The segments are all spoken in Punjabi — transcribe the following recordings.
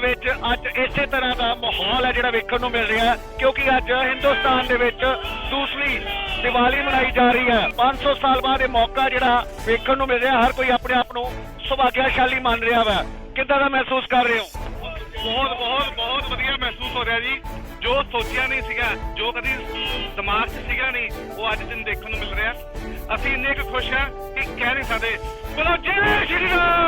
ਦੇ ਵਿੱਚ ਅੱਜ ਇਸੇ ਤਰ੍ਹਾਂ ਦਾ ਮਾਹੌਲ ਹੈ ਜਿਹੜਾ ਵੇਖਣ ਨੂੰ ਮਿਲ ਰਿਹਾ ਕਿਉਂਕਿ ਅੱਜ ਹਿੰਦੁਸਤਾਨ ਦੇ ਵਿੱਚ ਦੂਸਰੀ ਦੀਵਾਲੀ ਮਨਾਈ ਜਾ ਰਹੀ ਹੈ। 500 ਸਾਲ ਬਾਅਦ ਇਹ ਮੌਕਾ ਜਿਹੜਾ ਵੇਖਣ ਨੂੰ ਮਿਲ ਰਿਹਾ, ਹਰ ਕੋਈ ਆਪਣੇ ਆਪ ਨੂੰ ਸੁਭਾਗਿਆਸ਼ਾਲੀ ਮੰਨ ਰਿਹਾ ਵਾ। ਕਿੱਦਾਂ ਦਾ ਮਹਿਸੂਸ ਕਰ ਰਹੇ ਹੋ? ਬਹੁਤ ਬਹੁਤ ਬਹੁਤ ਵਧੀਆ ਮਹਿਸੂਸ ਹੋ ਰਿਹਾ ਜੀ। ਜੋ ਸੋਚਿਆ ਨਹੀਂ ਸੀਗਾ, ਜੋ ਕਦੀ ਦਿਮਾਗ 'ਚ ਸੀਗਾ ਨਹੀਂ, ਉਹ ਅੱਜ ਦਿਨ ਦੇਖਣ ਨੂੰ ਮਿਲ ਰਿਹਾ। ਅਸੀਂ ਇੰਨੇ ਕੁ ਖੁਸ਼ ਹਾਂ ਕਿ ਕਹਿ ਨਹੀਂ ਸਕਦੇ। ਬੋਲੋ, ਜੈ ਸ਼੍ਰੀ ਰਾਮ!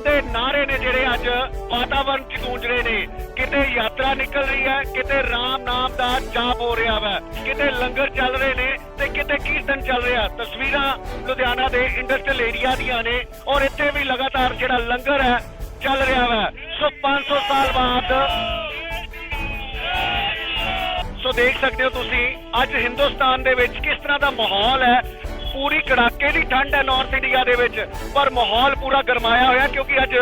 ਦੇ ਨਾਰੇ ਨੇ ਜਿਹੜੇ ਅੱਜ ਵਾਤਾਵਰਣ 'ਚ ਗੂੰਜ ਰਹੇ ਨੇ। ਕਿਤੇ ਯਾਤਰਾ ਨਿਕਲ ਰਹੀ ਹੈ, ਕਿਤੇ ਰਾਮ ਨਾਮ ਦਾ ਜਾਪ ਹੋ ਰਿਹਾ ਵਾ। ਕਿਤੇ ਲੰਗਰ ਚੱਲ ਰਹੇ ਨੇ ਤੇ ਕਿਤੇ ਕੀਰਤਨ ਚੱਲ ਰਿਹਾ। ਤਸਵੀਰਾਂ ਲੁਧਿਆਣਾ ਦੇ ਇੰਡਸਟਰੀਅਲ ਏਰੀਆ ਦੀਆਂ ਨੇ ਔਰ ਇੱਥੇ ਵੀ ਲਗਾਤਾਰ ਜਿਹੜਾ ਲੰਗਰ ਹੈ, ਚੱਲ ਰਿਹਾ ਵਾ। ਸੋ 500 ਸਾਲ ਬਾਅਦ ਸੋ ਦੇਖ ਸਕਦੇ ਹੋ ਤੁਸੀਂ, ਅੱਜ ਹਿੰਦੁਸਤਾਨ ਦੇ ਵਿੱਚ ਕਿਸ ਤਰ੍ਹਾਂ ਦਾ ਮਾਹੌਲ ਹੈ ਪੂਰੀ ਕੜਾਕੇ ਦੀ ਠੰਡ ਹੈ ਨਾਰਥ ਇੰਡੀਆ ਦੇ ਵਿੱਚ। ਪਰ ਮਾਹੌਲ ਪੂਰਾ ਗਰਮਾਇਆ ਹੋਇਆ ਕਿਉਂਕਿ ਅੱਜ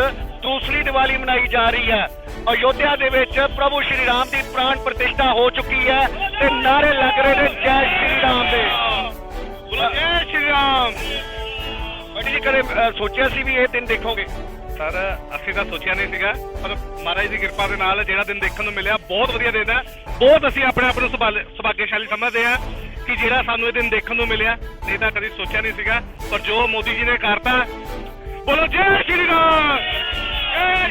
ਦੂਸਰੀ ਦੀਵਾਲੀ ਮਨਾਈ ਜਾ ਰਹੀ ਹੈ। ਅਯੋਧਿਆ ਦੇ ਵਿੱਚ ਪ੍ਰਭੂ ਸ਼੍ਰੀ ਰਾਮ ਦੀ ਪ੍ਰਾਣ ਪ੍ਰਤਿਸ਼ਠਾ ਹੋ ਚੁੱਕੀ ਹੈ ਤੇ ਨਾਰੇ ਲੱਗ ਰਹੇ ਨੇ ਜੈ ਸ਼੍ਰੀ ਰਾਮ ਦੇ। ਜੈ ਸ਼੍ਰੀ ਰਾਮ। ਬੜੀ ਜੀ ਕਦੇ ਸੋਚਿਆ ਸੀ ਵੀ ਇਹ ਦਿਨ ਦੇਖੋਗੇ? ਸਰ ਅਸੀਂ ਤਾਂ ਸੋਚਿਆ ਨਹੀਂ ਸੀਗਾ ਪਰ ਮਹਾਰਾਜ ਦੀ ਕਿਰਪਾ ਦੇ ਨਾਲ ਜਿਹੜਾ ਦਿਨ ਦੇਖਣ ਨੂੰ ਮਿਲਿਆ ਬਹੁਤ ਵਧੀਆ ਦਿਨ ਹੈ। ਬਹੁਤ ਅਸੀਂ ਆਪਣੇ ਆਪ ਨੂੰ ਸੁਭਾਗਿਆਸ਼ਾਲੀ ਸਮਝਦੇ ਹਾਂ। ਕਿ ਜਿਹੜਾ ਸਾਨੂੰ ਇਹ ਦਿਨ ਦੇਖਣ ਨੂੰ ਮਿਲਿਆ, ਨਹੀਂ ਤਾਂ ਕਦੀ ਸੋਚਿਆ ਨਹੀਂ ਸੀਗਾ, ਪਰ ਜੋ ਮੋਦੀ ਜੀ ਨੇ ਕਰਤਾ, ਬੋਲੋ ਜੈ ਸ਼੍ਰੀ ਰਾਮ!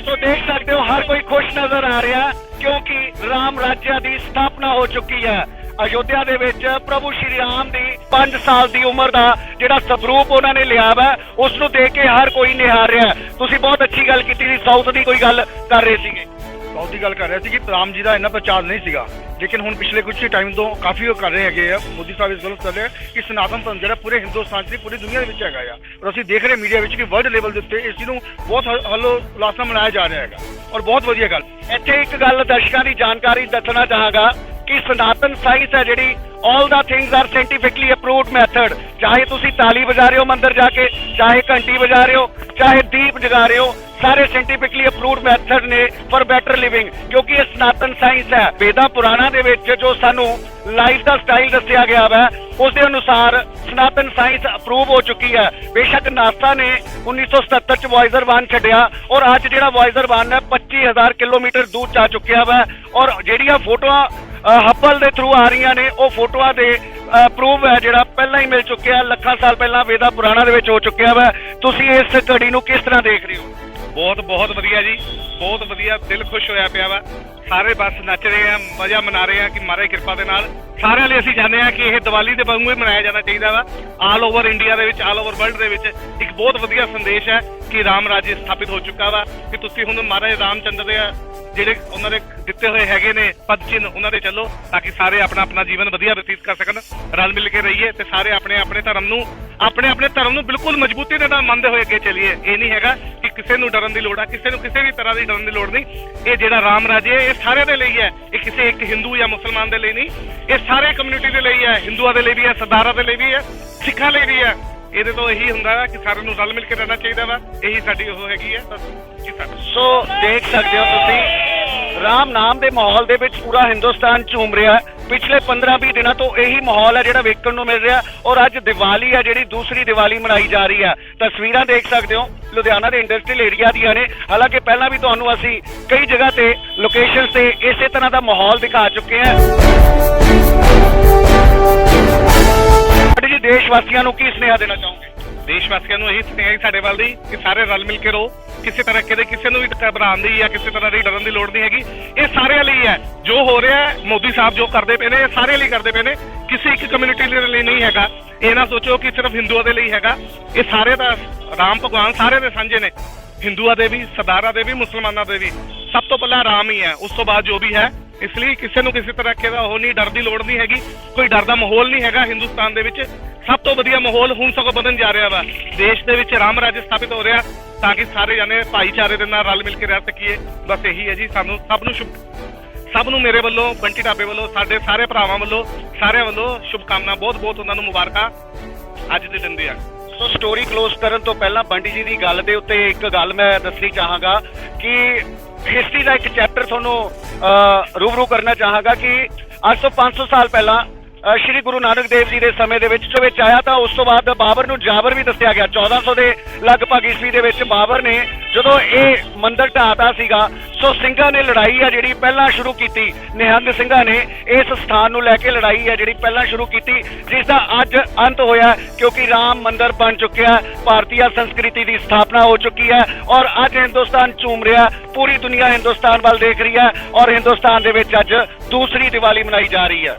ਸੋ ਦੇਖ ਸਕਦੇ ਹੋ, ਹਰ ਕੋਈ ਖੁਸ਼ ਨਜ਼ਰ ਆ ਰਿਹਾ, ਕਿਉਂਕਿ ਰਾਮ ਰਾਜਿਆ ਦੀ ਸਥਾਪਨਾ ਹੋ ਚੁੱਕੀ ਹੈ। ਅਯੋਧਿਆ ਦੇ ਵਿੱਚ ਪ੍ਰਭੂ ਸ਼੍ਰੀ ਰਾਮ ਦੀ 5 ਸਾਲ ਦੀ ਉਮਰ ਦਾ ਜਿਹੜਾ ਸਵਰੂਪ ਉਹਨਾਂ ਨੇ ਲਿਆ ਵਾ, ਉਸ ਨੂੰ ਦੇਖ ਕੇ ਹਰ ਕੋਈ ਨਿਹਾਰ ਰਿਹਾ। ਤੁਸੀਂ ਬਹੁਤ ਅੱਛੀ ਗੱਲ ਕੀਤੀ ਸੀ, ਸਾਊਥ ਦੀ ਕੋਈ ਗੱਲ ਕਰ ਰਹੇ ਸੀਗੇ। ਸਾਊਥ ਦੀ ਗੱਲ ਕਰ ਰਿਹਾ ਸੀ ਕਿ ਰਾਮ ਜੀ ਦਾ ਇੰਨਾ ਪ੍ਰਚਾਰ ਨਹੀਂ ਸੀਗਾ। ਲੇਕਿਨ ਹੁਣ ਪਿਛਲੇ ਕੁਝ ਟਾਈਮ ਤੋਂ ਕਾਫੀ ਉਹ ਕਰ ਰਹੇ ਹੈਗੇ ਆ। ਮੋਦੀ ਸਾਹਿਬ ਇਸ ਗੱਲ ਕਰ ਰਹੇ ਆ ਕਿ ਸਨਾਤਨ ਧਰਮ ਜਿਹੜਾ ਪੂਰੇ ਹਿੰਦੁਸਤਾਨ 'ਚ ਪੂਰੀ ਦੁਨੀਆ ਦੇ ਵਿੱਚ ਹੈਗਾ ਆ। ਔਰ ਅਸੀਂ ਦੇਖ ਰਹੇ ਮੀਡੀਆ ਵਿੱਚ ਕਿ ਵਰਲਡ ਲੈਵਲ ਦੇ ਉੱਤੇ ਇਸ ਨੂੰ ਬਹੁਤ ਹੱਲੋ ਉਲਾਸਾ ਮਨਾਇਆ ਜਾ ਰਿਹਾ ਹੈਗਾ। ਔਰ ਬਹੁਤ ਵਧੀਆ ਗੱਲ। ਇੱਥੇ ਇੱਕ ਗੱਲ ਦਰਸ਼ਕਾਂ ਦੀ ਜਾਣਕਾਰੀ ਦੱਸਣਾ ਚਾਹਾਂਗਾ ਕਿ ਸਨਾਤਨ ਸਾਇੰਸ ਹੈ ਜਿਹੜੀ all the things are scientifically approved method ਚਾਹੇ ਤੁਸੀਂ ਤਾਲੀ ਵਜਾ ਰਹੇ ਹੋ ਮੰਦਰ ਜਾ ਕੇ, ਚਾਹੇ ਘੰਟੀ ਵਜਾ ਰਹੇ ਹੋ, ਚਾਹੇ ਦੀਪ ਜਗਾ ਰਹੇ ਹੋ ਸਾਰੇ ਸਾਇੰਟੀਫਿਕਲੀ ਅਪਰੂਵਡ ਮੈਥਡ ਨੇ ਫॉर ਬੈਟਰ ਲਿਵਿੰਗ ਕਿਉਂਕਿ ਇਹ ਸਨਾਤਨ ਸਾਇੰਸ ਹੈ। ਵੇਦਾਂ ਪੁਰਾਣਾ ਦੇ ਵਿੱਚ ਜੋ ਸਾਨੂੰ ਲਾਈਫ ਦਾ ਸਟਾਈਲ ਦੱਸਿਆ ਗਿਆ ਹੈ ਉਸ ਦੇ ਅਨੁਸਾਰ ਸਨਾਤਨ ਸਾਇੰਸ ਅਪਰੂਵ ਹੋ ਚੁੱਕੀ ਹੈ। ਬੇਸ਼ੱਕ ਨਾਸਾ ਨੇ 1977 ਚ ਵਾਇਜ਼ਰ 1 ਛੱਡਿਆ ਔਰ ਅੱਜ ਜਿਹੜਾ ਵਾਇਜ਼ਰ 1 ਹੈ 25000 ਕਿਲੋਮੀਟਰ ਦੂਰ ਜਾ ਚੁੱਕਿਆ ਵਾ ਔਰ ਜਿਹੜੀਆਂ ਫੋਟੋਆਂ ਹੱਬਲ ਦੇ ਥਰੂ ਆ ਰਹੀਆਂ ਨੇ, ਉਹ ਫੋਟੋਆਂ ਦੇ ਪ੍ਰੂਵ ਹੈ ਜਿਹੜਾ ਪਹਿਲਾਂ ਹੀ ਮਿਲ ਚੁੱਕਿਆ, ਲੱਖਾਂ ਸਾਲ ਪਹਿਲਾਂ ਵੇਦਾ ਪੁਰਾਣਾ ਦੇ ਵਿੱਚ ਹੋ ਚੁੱਕਿਆ ਵਾ। ਤੁਸੀਂ ਇਸ ਘੜੀ ਨੂੰ ਕਿਸ ਤਰ੍ਹਾਂ ਦੇਖ ਰਹੇ ਹੋ? ਬਹੁਤ ਬਹੁਤ ਵਧੀਆ ਜੀ। ਬਹੁਤ ਵਧੀਆ, ਦਿਲ ਖੁਸ਼ ਹੋਇਆ ਪਿਆ ਵਾ। ਸਾਰੇ ਬਸ ਨੱਚ ਰਹੇ ਆ, ਮਜ਼ਾ ਮਨਾ ਰਹੇ ਆ ਕਿ ਮਹਾਰਾਜ ਕਿਰਪਾ ਦੇ ਨਾਲ। ਸਾਰਿਆਂ ਲਈ ਅਸੀਂ ਚਾਹੁੰਦੇ ਆ ਕਿ ਇਹ ਦੀਵਾਲੀ ਦੇ ਵਾਂਗੂ ਹੀ ਮਨਾਇਆ ਜਾਣਾ ਚਾਹੀਦਾ ਵਾ। ਆਲ ਓਵਰ ਇੰਡੀਆ ਦੇ ਵਿੱਚ ਆਲ ਓਵਰ ਵਰਲਡ ਦੇ ਵਿੱਚ ਇੱਕ ਬਹੁਤ ਵਧੀਆ ਸੰਦੇਸ਼ ਹੈ ਕਿ ਰਾਮ ਰਾਜ ਸਥਾਪਿਤ ਹੋ ਚੁੱਕਾ ਵਾ ਕਿ ਤੁਸੀਂ ਹੁਣ ਮਹਾਰਾਜ ਰਾਮਚੰਦਰ ਦੇ ਜਿਹੜੇ ਉਹਨਾਂ ਦੇ ਦਿੱਤੇ ਹੋਏ ਹੈਗੇ ਨੇ ਪਦ ਚਿੰਨ ਉਹਨਾਂ ਦੇ ਚੱਲੋ ਤਾਂ ਕਿ ਸਾਰੇ ਆਪਣਾ ਆਪਣਾ ਜੀਵਨ ਵਧੀਆ ਬਤੀਤ ਕਰ ਸਕਣ, ਰਲ ਮਿਲ ਕੇ ਰਹੀਏ ਤੇ ਸਾਰੇ ਆਪਣੇ ਆਪਣੇ ਧਰਮ ਨੂੰ, ਆਪਣੇ ਆਪਣੇ ਧਰਮ ਨੂੰ ਬਿਲਕੁਲ ਮਜ਼ਬੂਤੀ ਦੇ ਨਾਲ ਮੰਨਦੇ ਹੋਏ ਅੱਗੇ ਚੱਲੀਏ। ਇਹ ਨਹੀਂ ਹੈਗਾ ਕਿਸੇ ਨੂੰ ਡਰਨ ਦੀ ਲੋੜ ਆ, ਕਿਸੇ ਨੂੰ ਕਿਸੇ ਵੀ ਤਰ੍ਹਾਂ ਦੀ ਡਰਨ ਦੀ ਲੋੜ ਨਹੀਂ। ਇਹ ਜਿਹੜਾ ਰਾਮ ਰਾਜੇ ਇਹ ਸਾਰਿਆਂ ਦੇ ਲਈ ਹੈ। ਇਹ ਕਿਸੇ ਇੱਕ ਹਿੰਦੂ ਜਾਂ ਮੁਸਲਮਾਨ ਦੇ ਲਈ ਨਹੀਂ। ਇਹ ਸਾਰੇ ਕਮਿਊਨਿਟੀ ਦੇ ਲਈ ਹੈ। ਹਿੰਦੂਆਂ ਦੇ ਲਈ ਵੀ ਹੈ, ਸਰਦਾਰਾਂ ਦੇ ਲਈ ਵੀ ਹੈ, ਸਿੱਖਾਂ ਲਈ ਵੀ ਹੈ। ਇਹਦੇ ਤੋਂ ਇਹੀ ਹੁੰਦਾ ਹੈ ਕਿ ਸਾਰਿਆਂ ਨੂੰ ਰਲ ਮਿਲ ਕੇ ਰਹਿਣਾ ਚਾਹੀਦਾ ਵਾ। ਇਹੀ ਸਾਡੀ ਉਹ ਹੈਗੀ ਹੈ ਸੋ ਦੇਖ ਸਕਦੇ ਹੋ ਤੁਸੀਂ, ਰਾਮ ਨਾਮ ਦੇ ਮਾਹੌਲ ਦੇ ਵਿੱਚ ਪੂਰਾ ਹਿੰਦੁਸਤਾਨ ਝੂਮ ਰਿਹਾ ਹੈ। ਪਿਛਲੇ 15-20 ਦਿਨਾਂ ਤੋਂ ਇਹੀ ਮਾਹੌਲ ਹੈ ਜਿਹੜਾ ਵੇਖਣ ਨੂੰ ਮਿਲ ਰਿਹਾ ਔਰ ਅੱਜ ਦੀਵਾਲੀ ਹੈ ਜਿਹੜੀ ਦੂਸਰੀ ਦੀਵਾਲੀ ਮਨਾਈ ਜਾ ਰਹੀ ਹੈ। ਤਸਵੀਰਾਂ ਦੇਖ ਸਕਦੇ ਹੋ, ਲੁਧਿਆਣਾ ਦੇ ਇੰਡਸਟਰੀਅਲ ਏਰੀਆ ਦੀਆਂ ਨੇ। ਹਾਲਾਂਕਿ ਪਹਿਲਾਂ ਵੀ ਤੁਹਾਨੂੰ ਅਸੀਂ ਕਈ ਜਗ੍ਹਾ ਤੇ ਲੋਕੇਸ਼ਨਸ ਤੇ ਇਸੇ ਤਰ੍ਹਾਂ ਦਾ ਮਾਹੌਲ ਦਿਖਾ ਚੁੱਕੇ ਹਾਂ। ਸਾਡੇ ਜੀ ਦੇਸ਼ ਵਾਸੀਆਂ ਨੂੰ ਕੀ ਸੁਨੇਹਾ ਦੇਣਾ ਚਾਹੋਗੇ? ਦੇਸ਼ ਵਾਸੀਆਂ ਨੂੰ ਇਹੀ ਸੁਨੇਹਾ ਹੈ ਸਾਡੇ ਵੱਲ ਦੀ, ਕਿ ਸਾਰੇ ਰਲ ਮਿਲ ਕੇ ਰਹੋ। ਕਿਸੇ ਤਰ੍ਹਾਂ ਕਿਤੇ ਕਿਸੇ ਨੂੰ ਵੀ ਘਬਰਾਉਣ ਦੀ ਜਾਂ ਕਿਸੇ ਤਰ੍ਹਾਂ ਦੀ ਡਰਨ ਦੀ ਲੋੜ ਨਹੀਂ ਹੈਗੀ। ਇਹ ਸਾਰਿਆਂ ਲਈ ਹੈ। ਜੋ ਹੋ ਰਿਹਾ ਹੈ, ਮੋਦੀ ਸਾਹਿਬ ਜੋ ਕਰਦੇ ਪਏ ਨੇ, ਇਹ ਸਾਰਿਆਂ ਲਈ ਕਰਦੇ ਪਏ ਨੇ। ਕਿਸੇ ਇੱਕ ਕਮਿਊਨਿਟੀ ਦੇ ਲਈ ਨਹੀਂ ਹੈਗਾ। ਇਹ ਨਾ ਸੋਚੋ ਕਿ ਸਿਰਫ ਹਿੰਦੂਆਂ ਦੇ ਲਈ ਹੈਗਾ। ਇਹ ਸਾਰੇ ਦਾ ਰਾਮ ਭਗਵਾਨ ਸਾਰੇ ਦੇ ਸਾਂਝੇ ਨੇ। ਹਿੰਦੂਆਂ ਦੇ ਵੀ, ਸਰਦਾਰਾਂ ਦੇ ਵੀ, ਮੁਸਲਮਾਨਾਂ ਦੇ ਵੀ। ਸਭ ਤੋਂ ਪਹਿਲਾਂ ਰਾਮ ਹੀ ਹੈ। ਉਸ ਤੋਂ ਬਾਅਦ ਜੋ ਵੀ ਹੈ, ਇਸ ਲਈ ਕਿਸੇ ਨੂੰ ਕਿਸੇ ਤਰ੍ਹਾਂ ਦਾ ਉਹ ਨਹੀਂ, ਡਰ ਦੀ ਲੋੜ ਨਹੀਂ ਹੈਗੀ। ਕੋਈ ਡਰ ਦਾ ਮਾਹੌਲ ਨਹੀਂ ਹੈਗਾ ਹਿੰਦੁਸਤਾਨ ਦੇ ਵਿੱਚ। ਸਭ ਤੋਂ ਵਧੀਆ ਮਾਹੌਲ ਹੁਣ ਸਗੋਂ ਵਧਣ ਜਾ ਰਿਹਾ ਵਾ। ਦੇਸ਼ ਦੇ ਵਿੱਚ ਰਾਮ ਰਾਜ ਸਥਾਪਿਤ ਹੋ ਰਿਹਾ ਤਾਂ ਕਿ ਸਾਰੇ ਜਾਨੇ ਭਾਈਚਾਰੇ ਦੇ ਨਾਲ ਰਲ ਮਿਲ ਕੇ ਰਹਿ ਸਕੀਏ। ਬਸ ਇਹੀ ਹੈ ਜੀ ਸਾਨੂੰ ਸਭ ਨੂੰ ਸ਼ੁਭ ਸਭ ਨੂੰ ਮੇਰੇ ਵੱਲੋਂ ਬੰਟੀ ਢਾਬੇ ਵੱਲੋਂ ਸਾਡੇ ਸਾਰੇ ਭਰਾਵਾਂ ਵੱਲੋਂ ਸਾਰਿਆਂ ਵੱਲੋਂ ਸ਼ੁਭ ਕਾਮਨਾ ਬਹੁਤ ਬਹੁਤ ਉਹਨਾਂ ਨੂੰ ਮੁਬਾਰਕਾਂ ਅੱਜ ਦੇ ਦਿਨ ਦੀਆਂ। ਸੋ ਸਟੋਰੀ ਕਲੋਜ਼ ਕਰਨ ਤੋਂ ਪਹਿਲਾਂ ਬੰਟੀ ਜੀ ਦੀ ਗੱਲ ਦੇ ਉੱਤੇ ਇੱਕ ਗੱਲ ਮੈਂ ਦੱਸਣੀ ਚਾਹਾਂਗਾ ਕਿ ਹਿਸਟਰੀ ਦਾ ਇੱਕ ਚੈਪਟਰ ਤੁਹਾਨੂੰ ਅਹ, ਰੂਬਰੂ ਕਰਨਾ ਚਾਹਾਂਗਾ ਕਿ ਅੱਜ ਤੋਂ 500 ਸਾਲ ਪਹਿਲਾਂ ਸ਼੍ਰੀ ਗੁਰੂ ਨਾਨਕ ਦੇਵ ਜੀ ਦੇ ਸਮੇਂ ਦੇ ਵਿੱਚ ਜੋ ਵਿੱਚ ਆਇਆ ਤਾਂ ਉਸ ਤੋਂ ਬਾਅਦ ਬਾਬਰ ਨੂੰ ਜਾਬਰ ਵੀ ਦੱਸਿਆ ਗਿਆ। 1400 ਦੇ ਲਗਭਗ ਈਸਵੀ ਦੇ ਵਿੱਚ ਬਾਬਰ ਨੇ ਜਦੋਂ ਇਹ ਮੰਦਿਰ ਢਾਤਾ ਸੀਗਾ ਸੋ ਸਿੰਘਾਂ ਨੇ ਲੜਾਈ ਆ ਜਿਹੜੀ ਪਹਿਲਾਂ ਸ਼ੁਰੂ ਕੀਤੀ। ਨਿਹੰਗ ਸਿੰਘਾਂ ਨੇ ਇਸ ਸਥਾਨ ਨੂੰ ਲੈ ਕੇ ਲੜਾਈ ਆ ਜਿਹੜੀ ਪਹਿਲਾਂ ਸ਼ੁਰੂ ਕੀਤੀ ਜਿਸ ਦਾ ਅੱਜ ਅੰਤ ਹੋਇਆ ਕਿਉਂਕਿ ਰਾਮ ਮੰਦਿਰ ਬਣ ਚੁੱਕਿਆ ਹੈ, ਭਾਰਤੀ ਸੰਸਕ੍ਰਿਤੀ ਦੀ ਸਥਾਪਨਾ ਹੋ ਚੁੱਕੀ ਹੈ ਔਰ ਅੱਜ ਹਿੰਦੁਸਤਾਨ ਝੂਮ ਰਿਹਾ ਪੂਰੀ ਦੁਨੀਆ ਹਿੰਦੁਸਤਾਨ ਵੱਲ ਦੇਖ ਰਹੀ ਹੈ ਔਰ ਹਿੰਦੁਸਤਾਨ ਦੇ ਵਿੱਚ ਅੱਜ ਦੂਸਰੀ ਦੀਵਾਲੀ ਮਨਾਈ ਜਾ ਰਹੀ ਹੈ।